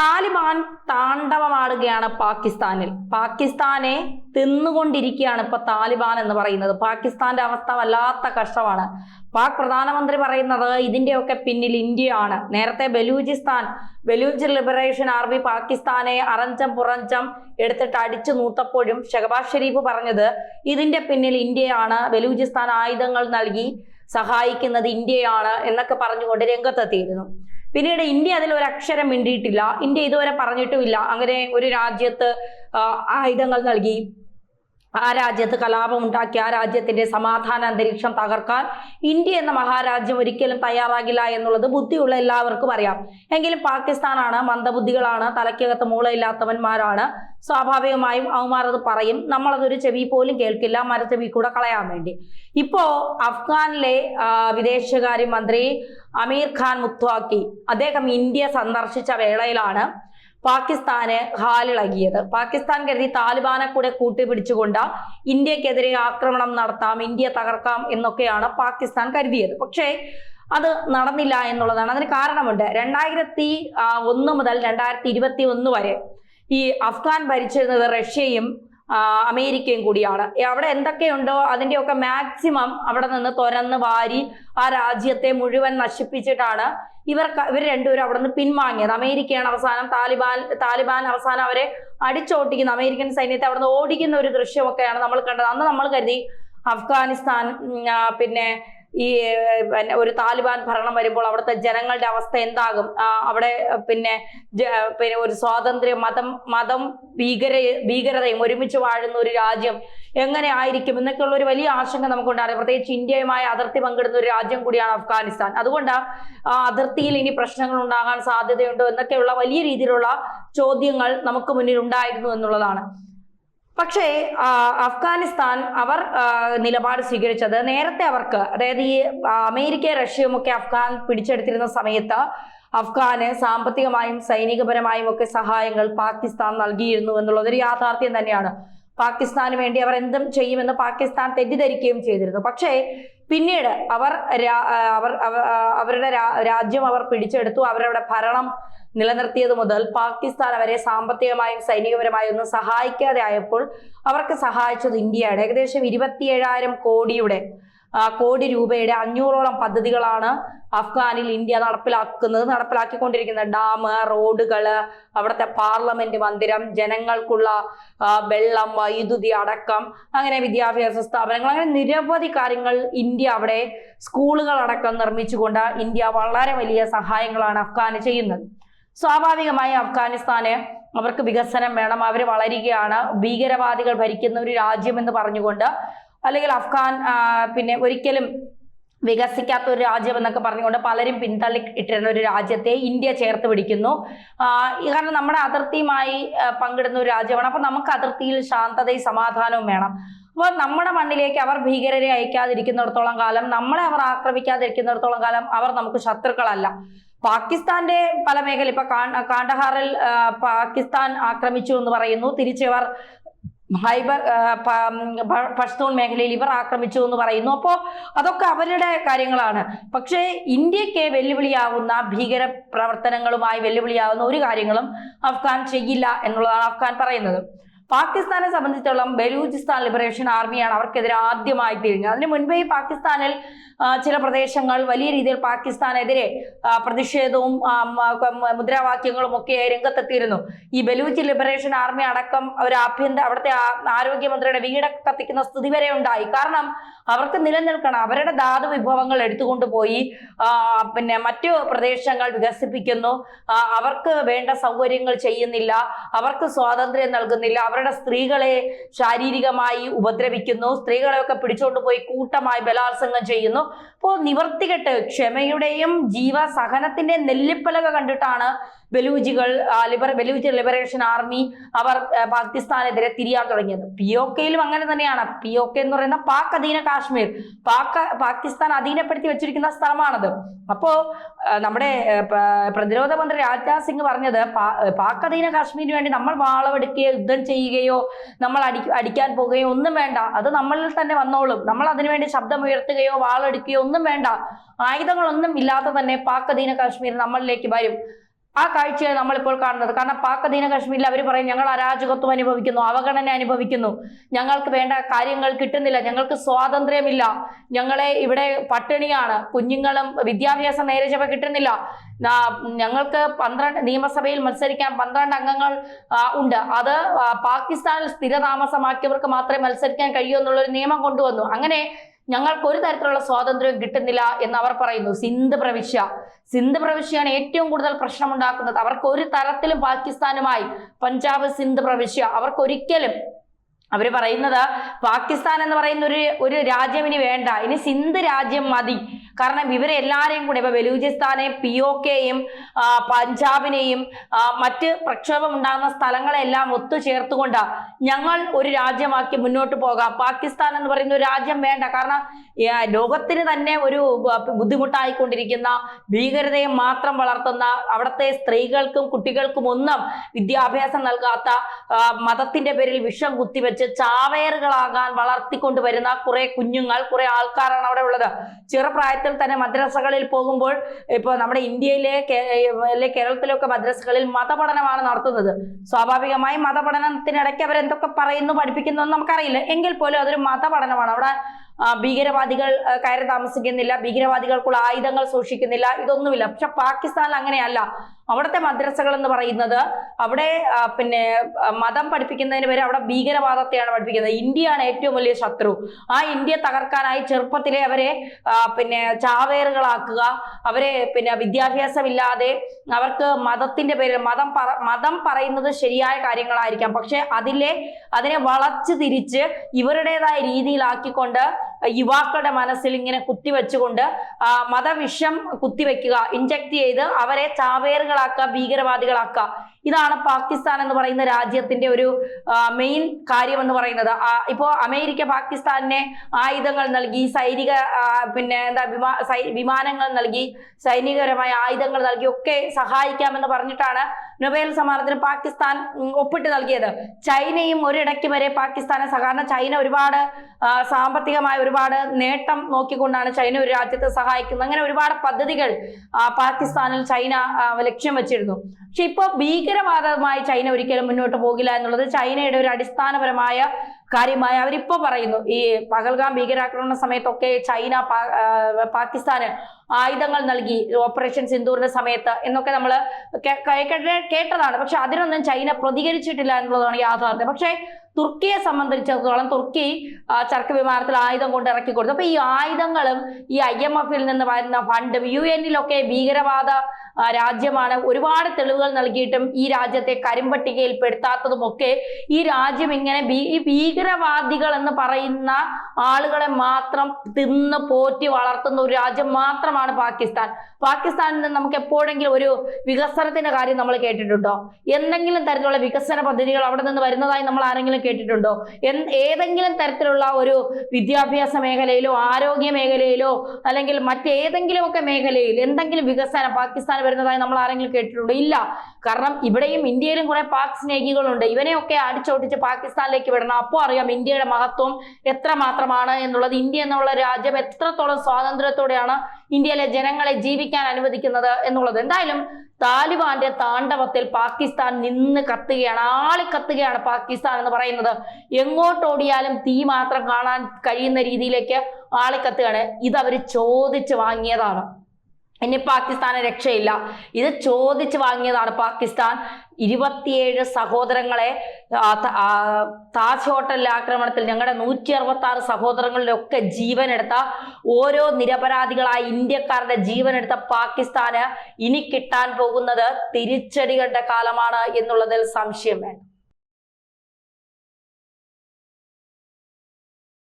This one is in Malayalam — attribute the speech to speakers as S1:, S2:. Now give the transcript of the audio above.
S1: താലിബാൻ താണ്ഡവമാടുകയാണ് പാകിസ്ഥാനിൽ. പാകിസ്ഥാനെ തിന്നുകൊണ്ടിരിക്കുകയാണ് ഇപ്പൊ താലിബാൻ എന്ന് പറയുന്നത്. പാകിസ്ഥാന്റെ അവസ്ഥ വല്ലാത്ത കഷ്ടമാണ്. പാക് പ്രധാനമന്ത്രി പറയുന്നത് ഇതിന്റെയൊക്കെ പിന്നിൽ ഇന്ത്യയാണ്. നേരത്തെ ബലൂചിസ്ഥാൻ ബലൂജ് ലിബറേഷൻ ആർമി പാകിസ്ഥാനെ അറഞ്ചം പുറഞ്ചം എടുത്തിട്ട് അടിച്ചു നൂത്തപ്പോഴും ഷഹബാസ് ഷെരീഫ് പറഞ്ഞത് ഇതിന്റെ പിന്നിൽ ഇന്ത്യയാണ്. ബലൂചിസ്ഥാൻ ആയുധങ്ങൾ നൽകി സഹായിക്കുന്നത് ഇന്ത്യയാണ് എന്നൊക്കെ പറഞ്ഞുകൊണ്ട് രംഗത്തെത്തിയിരുന്നു. പിന്നീട് ഇന്ത്യ അതിൽ ഒരു അക്ഷരം മിണ്ടിയിട്ടില്ല. ഇന്ത്യ ഇതുവരെ പറഞ്ഞിട്ടുമില്ല. അങ്ങനെ ഒരു രാജ്യത്ത് ആയുധങ്ങൾ നൽകി. ആ രാജ്യത്ത് കലാപം ഉണ്ടാക്കി ആ രാജ്യത്തിന്റെ സമാധാന അന്തരീക്ഷം തകർക്കാൻ ഇന്ത്യ എന്ന മഹാരാജ്യം ഒരിക്കലും തയ്യാറാകില്ല എന്നുള്ളത് ബുദ്ധിയുള്ള എല്ലാവർക്കും അറിയാം. എങ്കിലും പാകിസ്ഥാനാണ് മന്ദബുദ്ധികളാണ് തലയ്ക്കകത്ത് മൂളയില്ലാത്തവന്മാരാണ്. സ്വാഭാവികമായും അവന്മാർ അത് പറയും. നമ്മളതൊരു ചെവി പോലും കേൾക്കില്ല മരച്ചെവി കൂടെ കളയാൻ വേണ്ടി. ഇപ്പോ അഫ്ഗാനിലെ വിദേശകാര്യ മന്ത്രി അമീർ ഖാൻ മുത്വാക്കി അദ്ദേഹം ഇന്ത്യ സന്ദർശിച്ച വേളയിലാണ് പാകിസ്ഥാന് ഹാലിളകിയത്. പാകിസ്ഥാൻ കരുതി താലിബാനെ കൂടെ കൂട്ടുപിടിച്ചുകൊണ്ട് ഇന്ത്യക്കെതിരെ ആക്രമണം നടത്താം ഇന്ത്യ തകർക്കാം എന്നൊക്കെയാണ് പാകിസ്ഥാൻ കരുതിയത്. പക്ഷേ അത് നടന്നില്ല എന്നുള്ളതാണ്. അതിന് കാരണമുണ്ട്. രണ്ടായിരത്തി ഒന്ന് മുതൽ രണ്ടായിരത്തി ഇരുപത്തി ഒന്ന് വരെ ഈ അഫ്ഗാൻ ഭരിച്ചിരുന്നത് റഷ്യയും അമേരിക്കയും കൂടിയാണ്. അവിടെ എന്തൊക്കെയുണ്ടോ? അതിന്റെയൊക്കെ മാക്സിമം അവിടെ നിന്ന് തുരന്ന് വാരി ആ രാജ്യത്തെ മുഴുവൻ നശിപ്പിച്ചിട്ടാണ് ഇവർ ഇവർ രണ്ടുപേരും അവിടെ നിന്ന് പിൻവാങ്ങിയത്. അമേരിക്കയാണ് അവസാനം താലിബാൻ താലിബാൻ അവസാനം അവരെ അടിച്ചോട്ടിക്കുന്ന അമേരിക്കൻ സൈന്യത്തെ അവിടെ നിന്ന് ഓടിക്കുന്ന ഒരു ദൃശ്യമൊക്കെയാണ് നമ്മൾ കണ്ടത്. അന്ന് നമ്മൾ കരുതി അഫ്ഗാനിസ്ഥാൻ പിന്നെ ഈ പിന്നെ ഒരു താലിബാൻ ഭരണം വരുമ്പോൾ അവിടുത്തെ ജനങ്ങളുടെ അവസ്ഥ എന്താകും? അവിടെ പിന്നെ പിന്നെ ഒരു സ്വാതന്ത്ര്യ മതം മതം ഭീകര ഭീകരതയും ഒരുമിച്ച് വാഴുന്ന ഒരു രാജ്യം എങ്ങനെ ആയിരിക്കും എന്നൊക്കെയുള്ള ഒരു വലിയ ആശങ്ക നമുക്കുണ്ടായിരുന്നു പ്രത്യേകിച്ച് ഇന്ത്യയുമായി അതിർത്തി പങ്കിടുന്ന ഒരു രാജ്യം കൂടിയാണ് അഫ്ഗാനിസ്ഥാൻ. അതുകൊണ്ട് ആ അതിർത്തിയിൽ ഇനി പ്രശ്നങ്ങൾ ഉണ്ടാകാൻ സാധ്യതയുണ്ടോ എന്നൊക്കെയുള്ള വലിയ രീതിയിലുള്ള ചോദ്യങ്ങൾ നമുക്ക് മുന്നിൽ ഉണ്ടായിരുന്നു എന്നുള്ളതാണ്. പക്ഷേ അഫ്ഗാനിസ്ഥാൻ അവർ നിലപാട് സ്വീകരിച്ചത് നേരത്തെ അവർക്ക് അതായത് ഈ അമേരിക്ക റഷ്യയും ഒക്കെ അഫ്ഗാൻ പിടിച്ചെടുത്തിരുന്ന സമയത്ത് അഫ്ഗാന് സാമ്പത്തികമായും സൈനികപരമായും ഒക്കെ സഹായങ്ങൾ പാകിസ്ഥാൻ നൽകിയിരുന്നു എന്നുള്ളത് ഒരു യാഥാർത്ഥ്യം തന്നെയാണ്. പാകിസ്ഥാന് വേണ്ടി അവർ എന്തും ചെയ്യുമെന്ന് പാകിസ്ഥാൻ തെറ്റിദ്ധരിക്കുകയും ചെയ്തിരുന്നു. പക്ഷേ പിന്നീട് അവർ അവർ അവ- അവരുടെ രാജ്യം അവർ പിടിച്ചെടുത്തു. അവരവിടെ ഭരണം നിലനിർത്തിയത് മുതൽ പാകിസ്ഥാൻ അവരെ സാമ്പത്തികമായും സൈനികപരമായും ഒന്നും സഹായിക്കാതെ ആയപ്പോൾ അവർക്ക് സഹായിച്ചത് ഇന്ത്യയാണ്. ഏകദേശം ഇരുപത്തിയേഴായിരം കോടിയുടെ കോടി രൂപയുടെ അഞ്ഞൂറോളം പദ്ധതികളാണ് അഫ്ഗാനിൽ ഇന്ത്യ നടപ്പിലാക്കുന്നത് നടപ്പിലാക്കിക്കൊണ്ടിരിക്കുന്നത്. ഡാം റോഡുകൾ അവിടുത്തെ പാർലമെന്റ് മന്ദിരം ജനങ്ങൾക്കുള്ള വെള്ളം വൈദ്യുതി അടക്കം അങ്ങനെ വിദ്യാഭ്യാസ സ്ഥാപനങ്ങൾ അങ്ങനെ നിരവധി കാര്യങ്ങൾ ഇന്ത്യ അവിടെ സ്കൂളുകൾ അടക്കം നിർമ്മിച്ചുകൊണ്ട് ഇന്ത്യ വളരെ വലിയ സഹായങ്ങളാണ് അഫ്ഗാന് ചെയ്യുന്നത്. സ്വാഭാവികമായി അഫ്ഗാനിസ്ഥാന് അവർക്ക് വികസനം വേണം. അവർ വളരുകയാണ്. ഭീകരവാദികൾ ഭരിക്കുന്ന ഒരു രാജ്യം എന്ന് പറഞ്ഞുകൊണ്ട് അല്ലെങ്കിൽ അഫ്ഗാൻ പിന്നെ ഒരിക്കലും വികസിക്കാത്ത ഒരു രാജ്യം എന്നൊക്കെ പറഞ്ഞുകൊണ്ട് പലരും പിന്തള്ളി ഇട്ടിരുന്ന ഒരു രാജ്യത്തെ ഇന്ത്യ ചേർത്ത് പിടിക്കുന്നു. കാരണം നമ്മുടെ അതിർത്തിയുമായി പങ്കിടുന്ന ഒരു രാജ്യമാണ്. അപ്പൊ നമുക്ക് അതിർത്തിയിൽ ശാന്തതയും സമാധാനവും വേണം. അപ്പോൾ നമ്മുടെ മണ്ണിലേക്ക് അവർ ഭീകരരെ അയക്കാതിരിക്കുന്നിടത്തോളം കാലം നമ്മളെ അവർ ആക്രമിക്കാതിരിക്കുന്നിടത്തോളം കാലം അവർ നമുക്ക് ശത്രുക്കളല്ല. പാകിസ്ഥാന്റെ പല മേഖല ഇപ്പൊ കാണ്ടഹാറിൽ പാകിസ്ഥാൻ ആക്രമിച്ചു എന്ന് പറയുന്നു. തിരിച്ചവർ ഹൈബർ പഷ്തൂൺ മേഖലയിൽ ഇവർ ആക്രമിച്ചു എന്ന് പറയുന്നു. അപ്പോൾ അതൊക്കെ അവരുടെ കാര്യങ്ങളാണ്. പക്ഷേ ഇന്ത്യയ്ക്ക് വെല്ലുവിളിയാവുന്ന ഭീകര പ്രവർത്തനങ്ങളുമായി വെല്ലുവിളിയാവുന്ന ഒരു കാര്യങ്ങളും അഫ്ഗാൻ ചെയ്യില്ല എന്നുള്ളതാണ് അഫ്ഗാൻ പറയുന്നത്. പാകിസ്ഥാനെ സംബന്ധിച്ചിടത്തോളം ബലൂചിസ്ഥാൻ ലിബറേഷൻ ആർമിയാണ് അവർക്കെതിരെ ആദ്യമായി തിരിഞ്ഞത്. അതിന് മുൻപേ പാകിസ്ഥാനിൽ ചില പ്രദേശങ്ങൾ വലിയ രീതിയിൽ പാകിസ്ഥാനെതിരെ പ്രതിഷേധവും മുദ്രാവാക്യങ്ങളും ഒക്കെ രംഗത്തെത്തിയിരുന്നു. ഈ ബലൂച്ച് ലിബറേഷൻ ആർമി അടക്കം ഒരു ആഭ്യന്തര അവിടുത്തെ ആരോഗ്യമന്ത്രിയുടെ വീടൊക്കെ കത്തിക്കുന്ന സ്ഥിതി വരെ ഉണ്ടായി. കാരണം അവർക്ക് നിലനിൽക്കണം. അവരുടെ ധാതു വിഭവങ്ങൾ എടുത്തുകൊണ്ട് പോയി പിന്നെ മറ്റു പ്രദേശങ്ങൾ വികസിപ്പിക്കുന്നു. അവർക്ക് വേണ്ട സൗകര്യങ്ങൾ ചെയ്യുന്നില്ല. അവർക്ക് സ്വാതന്ത്ര്യം നൽകുന്നില്ല. അവരുടെ സ്ത്രീകളെ ശാരീരികമായി ഉപദ്രവിക്കുന്നു. സ്ത്രീകളെയൊക്കെ പിടിച്ചുകൊണ്ട് പോയി കൂട്ടമായി ബലാത്സംഗം ചെയ്യുന്നു. അപ്പോൾ നിവർത്തികെട്ട് ക്ഷമയുടെയും ജീവസഹനത്തിന്റെയും നെല്ലിപ്പലക കണ്ടിട്ടാണ് ബലൂജികൾ ലിബർ ബലൂജ് ലിബറേഷൻ ആർമി അവർ പാകിസ്ഥാനെതിരെ തിരിയാൻ തുടങ്ങിയത്. പി ഒ കെയിലും അങ്ങനെ തന്നെയാണ്. പി ഒ കെ എന്ന് പറയുന്ന പാക് അധീന കാശ്മീർ. പാക് പാകിസ്ഥാൻ അധീനപ്പെടുത്തി വെച്ചിരിക്കുന്ന സ്ഥലമാണത്. അപ്പോ നമ്മുടെ പ്രതിരോധ മന്ത്രി രാജ്നാഥ് സിംഗ് പറഞ്ഞത് പാക് അധീന കാശ്മീരിന് വേണ്ടി നമ്മൾ വാളവെടുക്കുകയോ യുദ്ധം ചെയ്യുകയോ നമ്മൾ അടി അടിക്കാൻ പോകുകയോ ഒന്നും വേണ്ട. അത് നമ്മളിൽ തന്നെ വന്നോളും. നമ്മൾ അതിനുവേണ്ടി ശബ്ദം ഉയർത്തുകയോ വാളെടുക്കുകയോ ഒന്നും വേണ്ട. ആയുധങ്ങളൊന്നും ഇല്ലാതെ തന്നെ പാക് അധീന കാശ്മീർ നമ്മളിലേക്ക് വരും. ആ കാഴ്ചയാണ് നമ്മളിപ്പോൾ കാണുന്നത്. കാരണം പാക് അധീന കാശ്മീരിൽ അവർ പറയും ഞങ്ങൾ അരാജകത്വം അനുഭവിക്കുന്നു അവഗണന അനുഭവിക്കുന്നു. ഞങ്ങൾക്ക് വേണ്ട കാര്യങ്ങൾ കിട്ടുന്നില്ല ഞങ്ങൾക്ക് സ്വാതന്ത്ര്യമില്ല. ഞങ്ങളെ ഇവിടെ പട്ടിണിയാണ്. കുഞ്ഞുങ്ങളും വിദ്യാഭ്യാസം നേരെ ചവ കിട്ടുന്നില്ല ഞങ്ങൾക്ക് പന്ത്രണ്ട് നിയമസഭയിൽ മത്സരിക്കാൻ പന്ത്രണ്ട് അംഗങ്ങൾ ഉണ്ട്. അത് പാകിസ്ഥാനിൽ സ്ഥിരതാമസമാക്കിയവർക്ക് മാത്രമേ മത്സരിക്കാൻ കഴിയൂ എന്നുള്ളൊരു നിയമം കൊണ്ടുവന്നു. അങ്ങനെ ഞങ്ങൾക്ക് ഒരു തരത്തിലുള്ള സ്വാതന്ത്ര്യം കിട്ടുന്നില്ല എന്ന് അവർ പറയുന്നു. സിന്ധ് പ്രവിശ്യ. സിന്ധ് പ്രവിശ്യയാണ് ഏറ്റവും കൂടുതൽ പ്രശ്നമുണ്ടാക്കുന്നത്. അവർക്ക് ഒരു തരത്തിലും പാകിസ്ഥാനുമായി പഞ്ചാബ് സിന്ധ് പ്രവിശ്യ. അവർക്ക് ഒരിക്കലും അവർ പറയുന്നത് പാകിസ്ഥാൻ എന്ന് പറയുന്ന ഒരു ഒരു രാജ്യം ഇനി വേണ്ട. ഇനി സിന്ധ് രാജ്യം മതി. കാരണം ഇവരെ എല്ലാവരെയും കൂടെ ഇപ്പൊ ബലൂചിസ്ഥാനെ പി ഒ കെയും പഞ്ചാബിനെയും മറ്റ് പ്രക്ഷോഭം ഉണ്ടാകുന്ന സ്ഥലങ്ങളെല്ലാം ഒത്തുചേർത്തുകൊണ്ട് ഞങ്ങൾ ഒരു രാജ്യമാക്കി മുന്നോട്ട് പോകാം. പാകിസ്ഥാൻ എന്ന് പറയുന്ന ഒരു രാജ്യം വേണ്ട. കാരണം ലോകത്തിന് തന്നെ ഒരു ബുദ്ധിമുട്ടായിക്കൊണ്ടിരിക്കുന്ന ഭീകരതയെ മാത്രം വളർത്തുന്ന അവിടുത്തെ സ്ത്രീകൾക്കും കുട്ടികൾക്കും ഒന്നും വിദ്യാഭ്യാസം നൽകാത്ത മതത്തിന്റെ പേരിൽ വിഷം കുത്തിവെച്ച് ചാവേറുകളാകാൻ വളർത്തിക്കൊണ്ടുവരുന്ന കുറെ കുഞ്ഞുങ്ങൾ കുറെ ആൾക്കാരാണ് അവിടെ ഉള്ളത്. ചെറുപ്രായത്തിൽ തന്നെ മദ്രസകളിൽ പോകുമ്പോൾ ഇപ്പോൾ നമ്മുടെ ഇന്ത്യയിലെ അല്ലെ കേരളത്തിലൊക്കെ മദ്രസകളിൽ മതപഠനമാണ് നടത്തുന്നത്. സ്വാഭാവികമായി മതപഠനത്തിനിടയ്ക്ക് അവർ എന്തൊക്കെ പറയുന്നു പഠിപ്പിക്കുന്നു എന്ന് നമുക്കറിയില്ല. എങ്കിൽ പോലും അതൊരു മതപഠനമാണ്. അവിടെ ഭീകരവാദികൾ കയറി താമസിക്കുന്നില്ല ഭീകരവാദികൾക്കുള്ള ആയുധങ്ങൾ സൂക്ഷിക്കുന്നില്ല ഇതൊന്നുമില്ല. പക്ഷെ പാകിസ്ഥാനിൽ അങ്ങനെയല്ല. അവിടുത്തെ മദ്രസകൾ എന്ന് പറയുന്നത് അവിടെ പിന്നെ മതം പഠിപ്പിക്കുന്നതിന് പേര് അവിടെ ഭീകരവാദത്തെയാണ് പഠിപ്പിക്കുന്നത്. ഇന്ത്യയാണ് ഏറ്റവും വലിയ ശത്രു. ആ ഇന്ത്യ തകർക്കാനായി ചെറുപ്പത്തിലെ അവരെ പിന്നെ ചാവേറുകളാക്കുക അവരെ പിന്നെ വിദ്യാഭ്യാസമില്ലാതെ അവർക്ക് മതത്തിന്റെ പേരിൽ മതം മതം പറയുന്നത് ശരിയായ കാര്യങ്ങളായിരിക്കാം. പക്ഷെ അതിലെ അതിനെ വളച്ചു തിരിച്ച് ഇവരുടേതായ രീതിയിലാക്കിക്കൊണ്ട് യുവാക്കളുടെ മനസ്സിൽ ഇങ്ങനെ കുത്തിവെച്ചുകൊണ്ട് മതവിഷം കുത്തിവെക്കുക ഇഞ്ചക്ട് ചെയ്ത് അവരെ ചാവേറുകളാക്കുക ഭീകരവാദികളാക്കുക. ഇതാണ് പാകിസ്ഥാൻ എന്ന് പറയുന്ന രാജ്യത്തിന്റെ ഒരു മെയിൻ കാര്യം എന്ന് പറയുന്നത്. ഇപ്പോ അമേരിക്ക പാകിസ്ഥാനെ ആയുധങ്ങൾ നൽകി സൈനിക പിന്നെ എന്താ വിമാ വിമാനങ്ങൾ നൽകി സൈനികപരമായ ആയുധങ്ങൾ നൽകി ഒക്കെ സഹായിക്കാമെന്ന് പറഞ്ഞിട്ടാണ് നൊബേൽ സമ്മാനത്തിന് പാകിസ്ഥാൻ ഒപ്പിട്ട് നൽകിയത്. ചൈനയും ഒരിടയ്ക്ക് വരെ പാകിസ്ഥാനെ കാരണം ചൈന ഒരുപാട് സാമ്പത്തികമായ ഒരുപാട് നേട്ടം നോക്കിക്കൊണ്ടാണ് ചൈന ഒരു രാജ്യത്തെ സഹായിക്കുന്നത്. അങ്ങനെ ഒരുപാട് പദ്ധതികൾ പാകിസ്ഥാനിൽ ചൈന ലക്ഷ്യം വെച്ചിരുന്നു. പക്ഷെ ഇപ്പോൾ ഭീകരവാദമായി ചൈന ഒരിക്കലും മുന്നോട്ട് പോകില്ല എന്നുള്ളത് ചൈനയുടെ ഒരു അടിസ്ഥാനപരമായ കാര്യമായി അവരിപ്പോ പറയുന്നു. ഈ പഹൽഗാം ഭീകരാക്രമണ സമയത്തൊക്കെ ചൈന പാകിസ്ഥാന് ആയുധങ്ങൾ നൽകി. ഓപ്പറേഷൻ സിന്ദൂറിന്റെ സമയത്ത് എന്നൊക്കെ നമ്മൾ കേട്ടതാണ്. പക്ഷെ അതിനൊന്നും ചൈന പ്രതികരിച്ചിട്ടില്ല എന്നുള്ളതാണ് യാഥാർത്ഥ്യം. പക്ഷേ തുർക്കിയെ സംബന്ധിച്ചിടത്തോളം തുർക്കി ചർക്ക് വിമാനത്തിൽ ആയുധം കൊണ്ട് ഇറക്കി കൊടുത്തു. അപ്പൊ ഈ ആയുധങ്ങളും ഈ ഐ എം എഫിൽ നിന്ന് വരുന്ന ഫണ്ടും യു എന്നിലൊക്കെ ഭീകരവാദ രാജ്യമാണ്. ഒരുപാട് തെളിവുകൾ നൽകിയിട്ടും ഈ രാജ്യത്തെ കരിമ്പട്ടികയിൽ പെടുത്താത്തതുമൊക്കെ ഈ രാജ്യം ഇങ്ങനെ ഭീകരവാദികൾ എന്ന് പറയുന്ന ആളുകളെ മാത്രം തിന്ന് പോറ്റി വളർത്തുന്ന ഒരു രാജ്യം മാത്രമാണ് പാകിസ്ഥാൻ. പാകിസ്ഥാനിൽ നിന്ന് നമുക്ക് എപ്പോഴെങ്കിലും ഒരു വികസനത്തിന്റെ കാര്യം നമ്മൾ കേട്ടിട്ടുണ്ടോ? എന്തെങ്കിലും തരത്തിലുള്ള വികസന പദ്ധതികൾ അവിടെ നിന്ന് വരുന്നതായി നമ്മൾ ആരെങ്കിലും കേട്ടിട്ടുണ്ടോ? ഏതെങ്കിലും തരത്തിലുള്ള ഒരു വിദ്യാഭ്യാസ മേഖലയിലോ ആരോഗ്യ മേഖലയിലോ അല്ലെങ്കിൽ മറ്റേതെങ്കിലുമൊക്കെ മേഖലയിൽ എന്തെങ്കിലും വികസനം പാകിസ്ഥാൻ വരുന്നതായി നമ്മൾ ആരെങ്കിലും കേട്ടിട്ടുണ്ടോ? ഇല്ല. കാരണം ഇവിടെയും ഇന്ത്യയിലും കുറെ പാക് സ്നേഹികളുണ്ട്. ഇവനെയൊക്കെ അടിച്ചോട്ടിച്ച് പാകിസ്ഥാനിലേക്ക് വിടണം. അപ്പോൾ അറിയാം ഇന്ത്യയുടെ മഹത്വം എത്ര മാത്രമാണ് എന്നുള്ളത്. ഇന്ത്യ എന്നുള്ള രാജ്യം എത്രത്തോളം സ്വാതന്ത്ര്യത്തോടെയാണ് ഇന്ത്യയിലെ ജനങ്ങളെ ജീവിക്കാൻ അനുവദിക്കുന്നത് എന്നുള്ളത്. എന്തായാലും താലിബാന്റെ താണ്ഡവത്തിൽ പാകിസ്ഥാൻ നിന്ന് കത്തുകയാണ്. ആളി കത്തുകയാണ് പാകിസ്ഥാൻ എന്ന് പറയുന്നത്. എങ്ങോട്ടോടിയാലും തീ മാത്രം കാണാൻ കഴിയുന്ന രീതിയിലേക്ക് ആളിക്കത്തുകയാണ് അവർ ചോദിച്ച് വാങ്ങിയതാണ്. ഇനി പാകിസ്ഥാന് രക്ഷയില്ല. ഇത് ചോദിച്ചു വാങ്ങിയതാണ് പാകിസ്ഥാൻ. ഇരുപത്തിയേഴ് സഹോദരങ്ങളെ താജ് ഹോട്ടലിലെ ആക്രമണത്തിൽ ഞങ്ങളുടെ നൂറ്റി അറുപത്തി ആറ് സഹോദരങ്ങളിലൊക്കെ ജീവനെടുത്ത ഓരോ നിരപരാധികളായ ഇന്ത്യക്കാരുടെ ജീവനെടുത്ത പാകിസ്ഥാന് ഇനി കിട്ടാൻ പോകുന്നത് തിരിച്ചടികളുടെ കാലമാണ് എന്നുള്ളതിൽ സംശയം വേണ്ട.